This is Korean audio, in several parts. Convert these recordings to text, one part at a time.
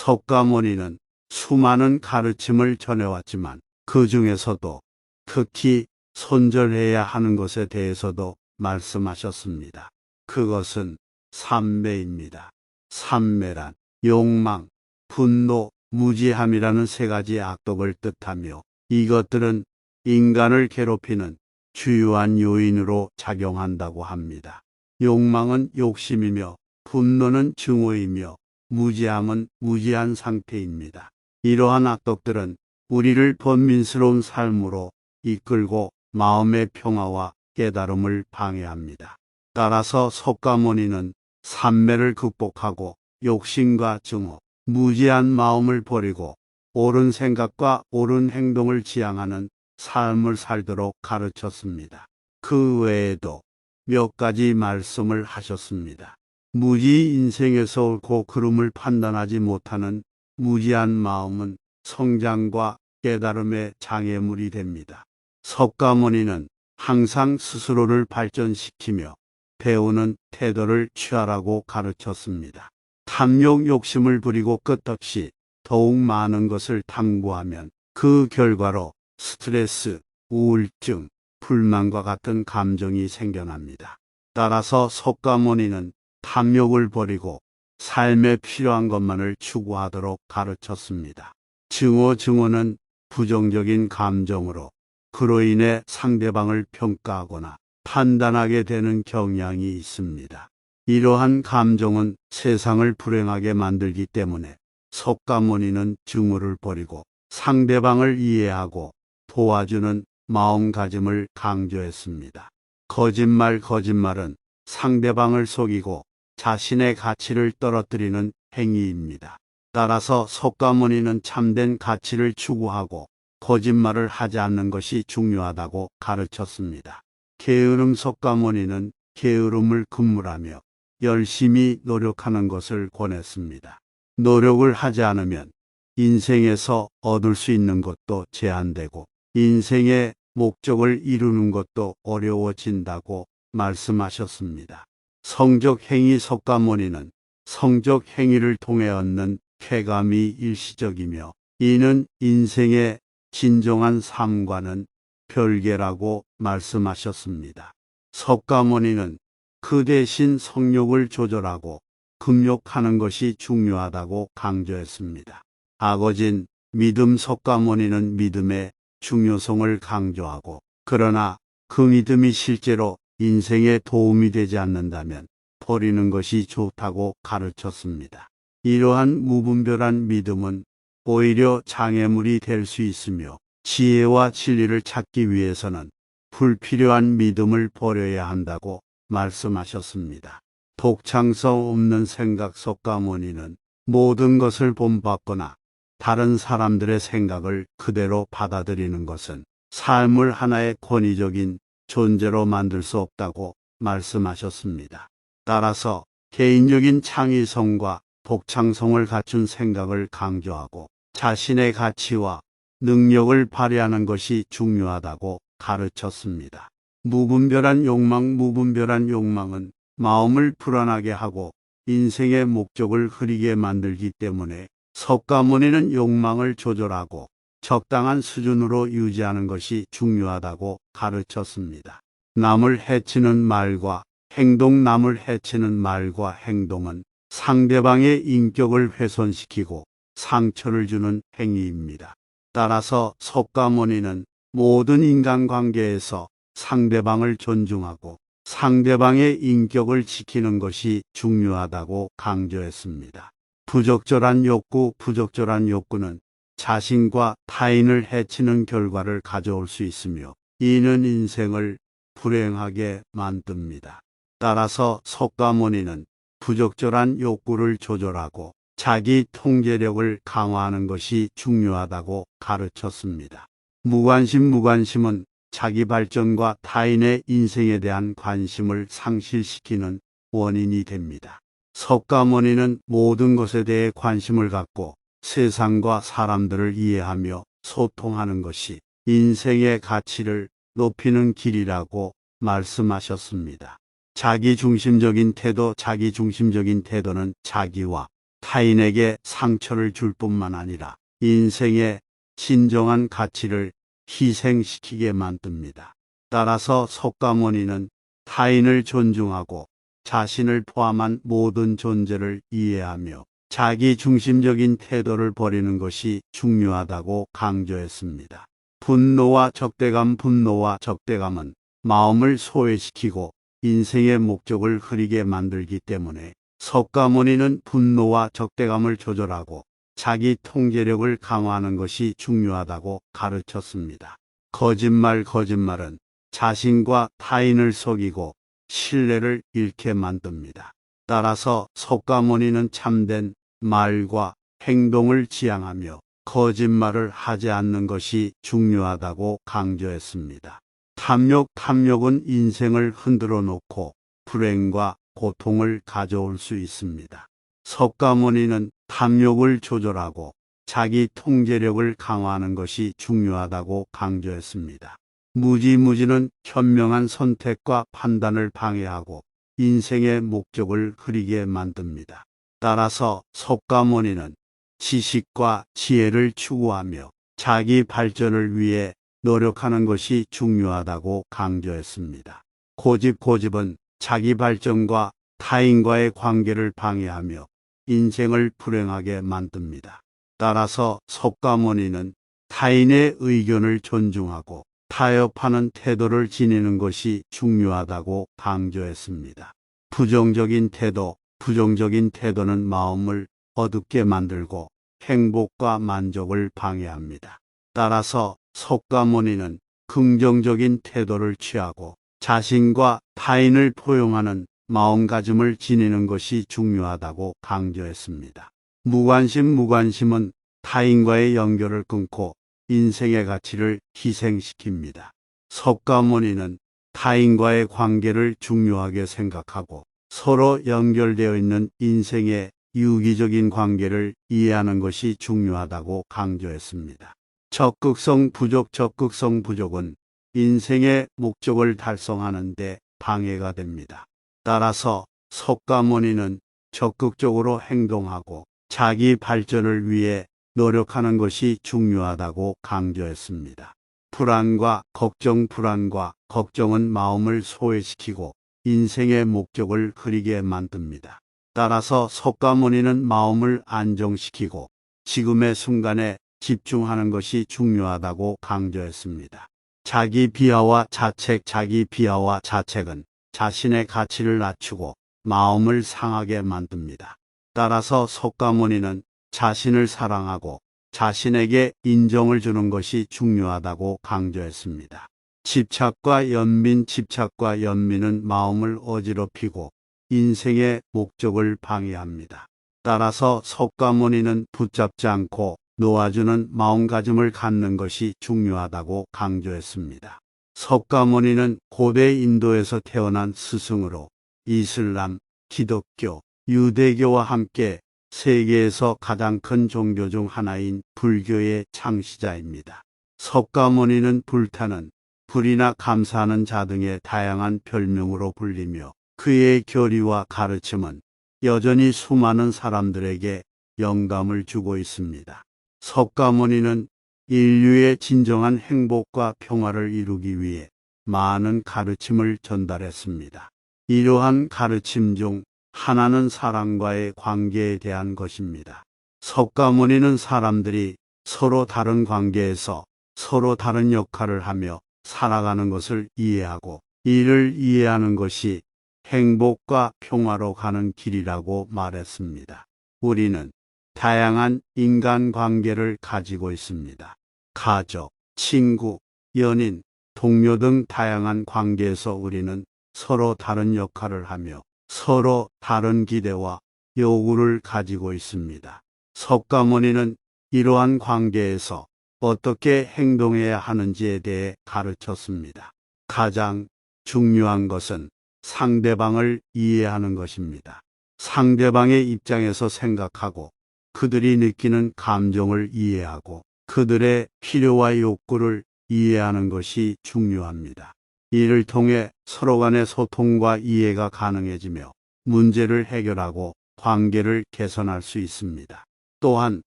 석가모니는 수많은 가르침을 전해왔지만 그 중에서도 특히 손절해야 하는 것에 대해서도 말씀하셨습니다. 그것은 삼매입니다. 삼매란 욕망, 분노, 무지함이라는 세 가지 악독을 뜻하며 이것들은 인간을 괴롭히는 주요한 요인으로 작용한다고 합니다. 욕망은 욕심이며 분노는 증오이며 무지함은 무지한 상태입니다. 이러한 악독들은 우리를 번민스러운 삶으로 이끌고 마음의 평화와 깨달음을 방해합니다. 따라서 석가모니는 삼매를 극복하고 욕심과 증오, 무지한 마음을 버리고 옳은 생각과 옳은 행동을 지향하는 삶을 살도록 가르쳤습니다. 그 외에도 몇 가지 말씀을 하셨습니다. 무지 인생에서 옳고 그름을 판단하지 못하는 무지한 마음은 성장과 깨달음의 장애물이 됩니다. 석가모니는 항상 스스로를 발전시키며 배우는 태도를 취하라고 가르쳤습니다. 탐욕 욕심을 부리고 끝없이 더욱 많은 것을 탐구하면 그 결과로 스트레스, 우울증, 불만과 같은 감정이 생겨납니다. 따라서 석가모니는 탐욕을 버리고 삶에 필요한 것만을 추구하도록 가르쳤습니다. 증오 증오는 부정적인 감정으로 그로 인해 상대방을 평가하거나 판단하게 되는 경향이 있습니다. 이러한 감정은 세상을 불행하게 만들기 때문에 석가모니는 증오를 버리고 상대방을 이해하고 도와주는 마음가짐을 강조했습니다. 거짓말 거짓말은 상대방을 속이고 자신의 가치를 떨어뜨리는 행위입니다. 따라서 석가모니는 참된 가치를 추구하고 거짓말을 하지 않는 것이 중요하다고 가르쳤습니다. 게으름 석가모니는 게으름을 금물하며 열심히 노력하는 것을 권했습니다. 노력을 하지 않으면 인생에서 얻을 수 있는 것도 제한되고 인생의 목적을 이루는 것도 어려워진다고 말씀하셨습니다. 성적 행위 석가모니는 성적 행위를 통해 얻는 쾌감이 일시적이며 이는 인생의 진정한 삶과는 별개라고 말씀하셨습니다. 석가모니는 그 대신 성욕을 조절하고 금욕하는 것이 중요하다고 강조했습니다. 아거진 믿음 석가모니는 믿음의 중요성을 강조하고 그러나 그 믿음이 실제로 인생에 도움이 되지 않는다면 버리는 것이 좋다고 가르쳤습니다. 이러한 무분별한 믿음은 오히려 장애물이 될 수 있으며 지혜와 진리를 찾기 위해서는 불필요한 믿음을 버려야 한다고 말씀하셨습니다. 독창성 없는 생각 석가모니는 모든 것을 본받거나 다른 사람들의 생각을 그대로 받아들이는 것은 삶을 하나의 권위적인 존재로 만들 수 없다고 말씀하셨습니다. 따라서 개인적인 창의성과 독창성을 갖춘 생각을 강조하고 자신의 가치와 능력을 발휘하는 것이 중요하다고 가르쳤습니다. 무분별한 욕망, 무분별한 욕망은 마음을 불안하게 하고 인생의 목적을 흐리게 만들기 때문에 석가모니는 욕망을 조절하고 적당한 수준으로 유지하는 것이 중요하다고 가르쳤습니다. 남을 해치는 말과 행동, 남을 해치는 말과 행동은 상대방의 인격을 훼손시키고 상처를 주는 행위입니다. 따라서 석가모니는 모든 인간관계에서 상대방을 존중하고 상대방의 인격을 지키는 것이 중요하다고 강조했습니다. 부적절한 욕구, 부적절한 욕구는 자신과 타인을 해치는 결과를 가져올 수 있으며 이는 인생을 불행하게 만듭니다. 따라서 석가모니는 부적절한 욕구를 조절하고 자기 통제력을 강화하는 것이 중요하다고 가르쳤습니다. 무관심 무관심은 자기 발전과 타인의 인생에 대한 관심을 상실시키는 원인이 됩니다. 석가모니는 모든 것에 대해 관심을 갖고 세상과 사람들을 이해하며 소통하는 것이 인생의 가치를 높이는 길이라고 말씀하셨습니다. 자기 중심적인 태도, 자기 중심적인 태도는 자기와 타인에게 상처를 줄 뿐만 아니라 인생의 진정한 가치를 희생시키게 만듭니다. 따라서 석가모니는 타인을 존중하고 자신을 포함한 모든 존재를 이해하며 자기 중심적인 태도를 버리는 것이 중요하다고 강조했습니다. 분노와 적대감, 분노와 적대감은 마음을 소외시키고 인생의 목적을 흐리게 만들기 때문에 석가모니는 분노와 적대감을 조절하고 자기 통제력을 강화하는 것이 중요하다고 가르쳤습니다. 거짓말, 거짓말은 자신과 타인을 속이고 신뢰를 잃게 만듭니다. 따라서 석가모니는 참된 말과 행동을 지향하며 거짓말을 하지 않는 것이 중요하다고 강조했습니다. 탐욕, 탐욕은 인생을 흔들어 놓고 불행과 고통을 가져올 수 있습니다. 석가모니는 탐욕을 조절하고 자기 통제력을 강화하는 것이 중요하다고 강조했습니다. 무지무지는 현명한 선택과 판단을 방해하고 인생의 목적을 흐리게 만듭니다. 따라서 석가모니는 지식과 지혜를 추구하며 자기 발전을 위해 노력하는 것이 중요하다고 강조했습니다. 고집 고집은 자기 발전과 타인과의 관계를 방해하며 인생을 불행하게 만듭니다. 따라서 석가모니는 타인의 의견을 존중하고 타협하는 태도를 지니는 것이 중요하다고 강조했습니다. 부정적인 태도, 부정적인 태도는 마음을 어둡게 만들고 행복과 만족을 방해합니다. 따라서 석가모니는 긍정적인 태도를 취하고 자신과 타인을 포용하는 마음가짐을 지니는 것이 중요하다고 강조했습니다. 무관심, 무관심은 타인과의 연결을 끊고 인생의 가치를 희생시킵니다. 석가모니는 타인과의 관계를 중요하게 생각하고 서로 연결되어 있는 인생의 유기적인 관계를 이해하는 것이 중요하다고 강조했습니다. 적극성 부족, 적극성 부족은 인생의 목적을 달성하는 데 방해가 됩니다. 따라서 석가모니는 적극적으로 행동하고 자기 발전을 위해 노력하는 것이 중요하다고 강조했습니다. 불안과 걱정, 불안과 걱정은 마음을 소외시키고 인생의 목적을 흐리게 만듭니다. 따라서 석가모니는 마음을 안정시키고 지금의 순간에 집중하는 것이 중요하다고 강조했습니다. 자기 비하와 자책, 자기 비하와 자책은 자신의 가치를 낮추고 마음을 상하게 만듭니다. 따라서 석가모니는 자신을 사랑하고 자신에게 인정을 주는 것이 중요하다고 강조했습니다. 집착과 연민, 집착과 연민은 마음을 어지럽히고 인생의 목적을 방해합니다. 따라서 석가모니는 붙잡지 않고 놓아주는 마음가짐을 갖는 것이 중요하다고 강조했습니다. 석가모니는 고대 인도에서 태어난 스승으로 이슬람, 기독교, 유대교와 함께 세계에서 가장 큰 종교 중 하나인 불교의 창시자입니다. 석가모니는 불타는 불이나 감사하는 자 등의 다양한 별명으로 불리며 그의 교리와 가르침은 여전히 수많은 사람들에게 영감을 주고 있습니다. 석가모니는 인류의 진정한 행복과 평화를 이루기 위해 많은 가르침을 전달했습니다. 이러한 가르침 중 하나는 사랑과의 관계에 대한 것입니다. 석가모니는 사람들이 서로 다른 관계에서 서로 다른 역할을 하며 살아가는 것을 이해하고 이를 이해하는 것이 행복과 평화로 가는 길이라고 말했습니다. 우리는 다양한 인간 관계를 가지고 있습니다. 가족, 친구, 연인, 동료 등 다양한 관계에서 우리는 서로 다른 역할을 하며 서로 다른 기대와 요구를 가지고 있습니다. 석가모니는 이러한 관계에서 어떻게 행동해야 하는지에 대해 가르쳤습니다. 가장 중요한 것은 상대방을 이해하는 것입니다. 상대방의 입장에서 생각하고 그들이 느끼는 감정을 이해하고 그들의 필요와 욕구를 이해하는 것이 중요합니다. 이를 통해 서로 간의 소통과 이해가 가능해지며 문제를 해결하고 관계를 개선할 수 있습니다. 또한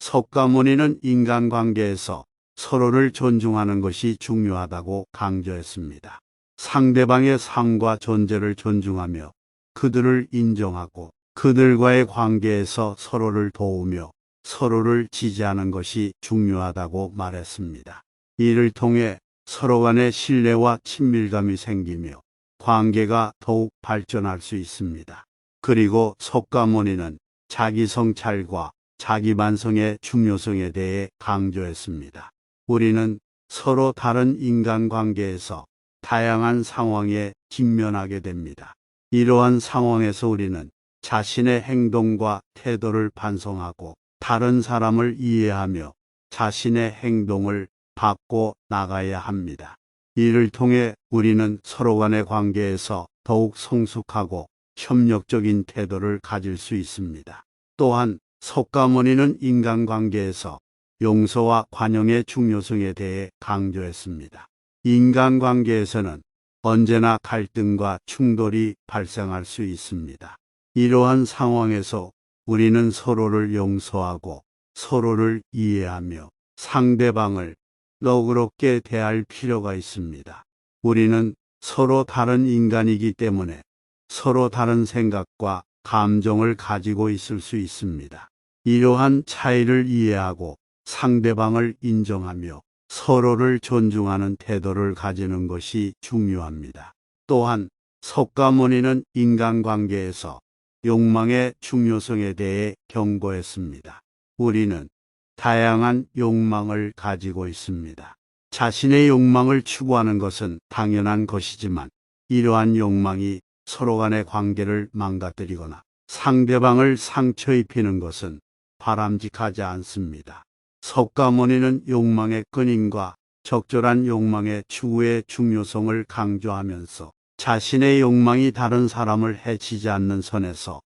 석가모니는 인간관계에서 서로를 존중하는 것이 중요하다고 강조했습니다. 상대방의 삶과 존재를 존중하며 그들을 인정하고 그들과의 관계에서 서로를 도우며 서로를 지지하는 것이 중요하다고 말했습니다. 이를 통해 서로 간의 신뢰와 친밀감이 생기며 관계가 더욱 발전할 수 있습니다. 그리고 석가모니는 자기 성찰과 자기 반성의 중요성에 대해 강조했습니다. 우리는 서로 다른 인간관계에서 다양한 상황에 직면하게 됩니다. 이러한 상황에서 우리는 자신의 행동과 태도를 반성하고 다른 사람을 이해하며 자신의 행동을 바꿔 나가야 합니다. 이를 통해 우리는 서로 간의 관계에서 더욱 성숙하고 협력적인 태도를 가질 수 있습니다. 또한 석가모니는 인간관계에서 용서와 관용의 중요성에 대해 강조했습니다. 인간관계에서는 언제나 갈등과 충돌이 발생할 수 있습니다. 이러한 상황에서 우리는 서로를 용서하고 서로를 이해하며 상대방을 너그럽게 대할 필요가 있습니다. 우리는 서로 다른 인간이기 때문에 서로 다른 생각과 감정을 가지고 있을 수 있습니다. 이러한 차이를 이해하고 상대방을 인정하며 서로를 존중하는 태도를 가지는 것이 중요합니다. 또한 석가모니는 인간관계에서 욕망의 중요성에 대해 경고했습니다. 우리는 다양한 욕망을 가지고 있습니다. 자신의 욕망을 추구하는 것은 당연한 것이지만 이러한 욕망이 서로 간의 관계를 망가뜨리거나 상대방을 상처 입히는 것은 바람직하지 않습니다. 석가모니는 욕망의 끊임과 적절한 욕망의 추구의 중요성을 강조하면서 자신의 욕망이 다른 사람을 해치지 않는 선에서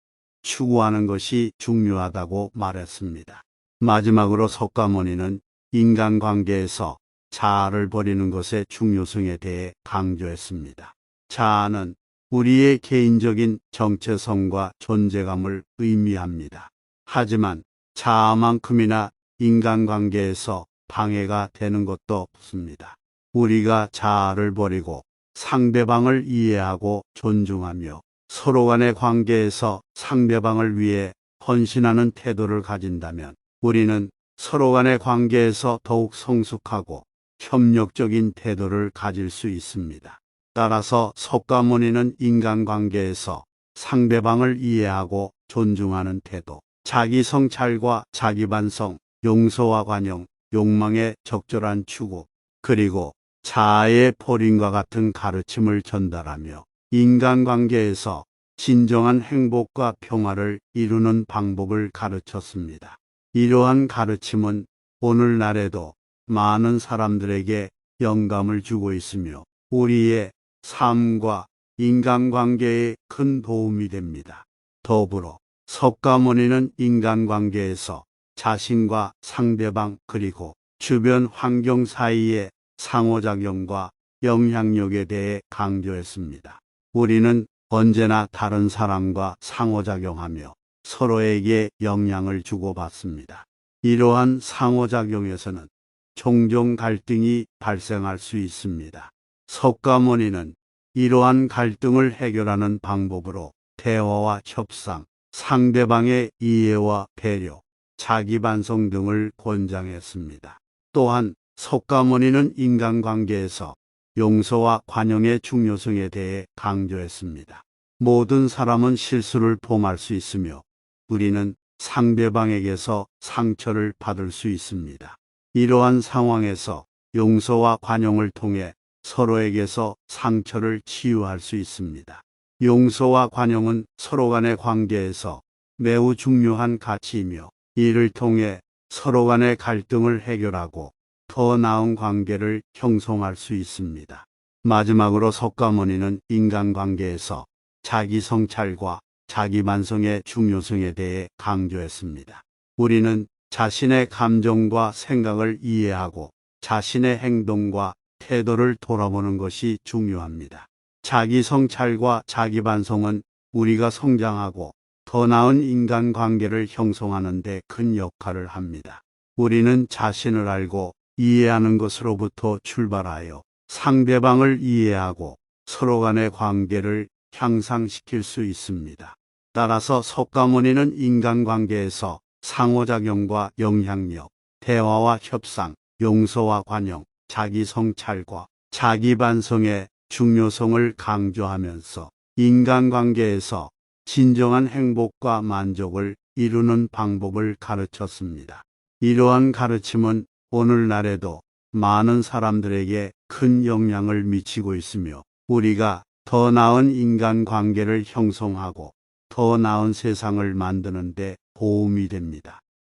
추구하는 것이 중요하다고 말했습니다. 마지막으로 석가모니는 인간관계에서 자아를 버리는 것의 중요성에 대해 강조했습니다. 자아는 우리의 개인적인 정체성과 존재감을 의미합니다. 하지만 자아만큼이나 인간관계에서 방해가 되는 것도 없습니다. 우리가 자아를 버리고 상대방을 이해하고 존중하며 서로 간의 관계에서 상대방을 위해 헌신하는 태도를 가진다면 우리는 서로 간의 관계에서 더욱 성숙하고 협력적인 태도를 가질 수 있습니다. 따라서 석가모니는 인간관계에서 상대방을 이해하고 존중하는 태도, 자기 성찰과 자기 반성, 용서와 관용, 욕망의 적절한 추구, 그리고 자아의 포린과 같은 가르침을 전달하며 인간관계에서 진정한 행복과 평화를 이루는 방법을 가르쳤습니다. 이러한 가르침은 오늘날에도 많은 사람들에게 영감을 주고 있으며 우리의 삶과 인간관계에 큰 도움이 됩니다. 더불어 석가모니는 인간관계에서 자신과 상대방 그리고 주변 환경 사이의 상호작용과 영향력에 대해 강조했습니다. 우리는 언제나 다른 사람과 상호작용하며 서로에게 영향을 주고받습니다. 이러한 상호작용에서는 종종 갈등이 발생할 수 있습니다. 석가모니는 이러한 갈등을 해결하는 방법으로 대화와 협상, 상대방의 이해와 배려, 자기 반성 등을 권장했습니다. 또한 석가모니는 인간관계에서 용서와 관용의 중요성에 대해 강조했습니다. 모든 사람은 실수를 범할 수 있으며 우리는 상대방에게서 상처를 받을 수 있습니다. 이러한 상황에서 용서와 관용을 통해 서로에게서 상처를 치유할 수 있습니다. 용서와 관용은 서로 간의 관계에서 매우 중요한 가치이며 이를 통해 서로 간의 갈등을 해결하고 더 나은 관계를 형성할 수 있습니다. 마지막으로 석가모니는 인간관계에서 자기 성찰과 자기 반성의 중요성에 대해 강조했습니다. 우리는 자신의 감정과 생각을 이해하고 자신의 행동과 태도를 돌아보는 것이 중요합니다. 자기 성찰과 자기 반성은 우리가 성장하고 더 나은 인간 관계를 형성하는 데 큰 역할을 합니다. 우리는 자신을 알고 이해하는 것으로부터 출발하여 상대방을 이해하고 서로 간의 관계를 향상시킬 수 있습니다. 따라서 석가모니는 인간관계에서 상호작용과 영향력, 대화와 협상, 용서와 관용, 자기 성찰과 자기 반성의 중요성을 강조하면서 인간관계에서 진정한 행복과 만족을 이루는 방법을 가르쳤습니다. 이러한 가르침은 오늘날에도 많은 사람들에게 큰 영향을 미치고 있으며 우리가 더 나은 인간 관계를 형성하고 더 나은 세상을 만드는 데 도움이 됩니다.